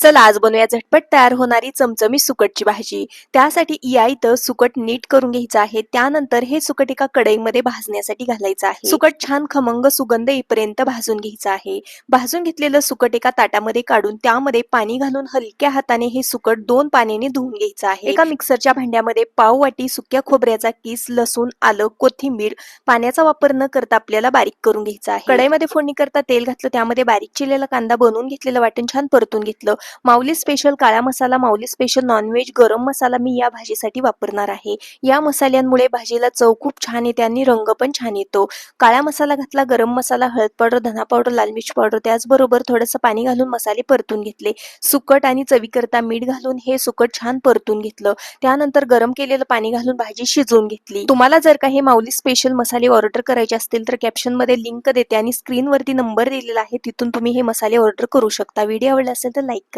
चला आज बनवूया झटपट तयार होणारी चमचमी सुकटची भाजी. त्यासाठी या इथं सुकट नीट करून घ्यायचं आहे. त्यानंतर हे सुकट एका कढईमध्ये भाजण्यासाठी घालायचं आहे. सुकट छान खमंग सुगंध येईपर्यंत भाजून घ्यायचं आहे. भाजून घेतलेलं सुकट एका ताटामध्ये काढून त्यामध्ये पाणी घालून हलक्या हाताने हे सुकट दोन पाण्याने धुवून घ्यायचं आहे. एका मिक्सरच्या भांड्यामध्ये पाव वाटी सुक्या खोबऱ्याचा किस लसूण आलं कोथिंबीर पाण्याचा वापर न करता आपल्याला बारीक करून घ्यायचा आहे. कढईमध्ये फोडणी करता तेल घातलं त्यामध्ये बारीक चिरलेला कांदा बनवून घेतलेलं वाटण छान परतून घेतलं. माऊली स्पेशल काळा मसाला माऊली स्पेशल नॉनव्हेज गरम मसाला मी या भाजीसाठी वापरणार आहे. या मसाल्यांमुळे भाजीला चव खूप छान येते आणि रंग पण छान येतो. काळा मसाला घातला गरम मसाला हळद पावडर धना पावडर लाल मिर्च पावडर त्याचबरोबर थोडंसं पाणी घालून मसाले परतून घेतले. सुकट आणि चवीकरता मीठ घालून हे सुकट छान परतून घेतलं. त्यानंतर गरम केलेलं पाणी घालून भाजी शिजवून घेतली. तुम्हाला जर काही माऊली स्पेशल मसाले ऑर्डर करायचे असतील तर कॅप्शनमध्ये लिंक देते आणि स्क्रीनवरती नंबर दिलेला आहे तिथून तुम्ही हे मसाले ऑर्डर करू शकता. व्हिडिओ आवडला असेल तर लाईक करा.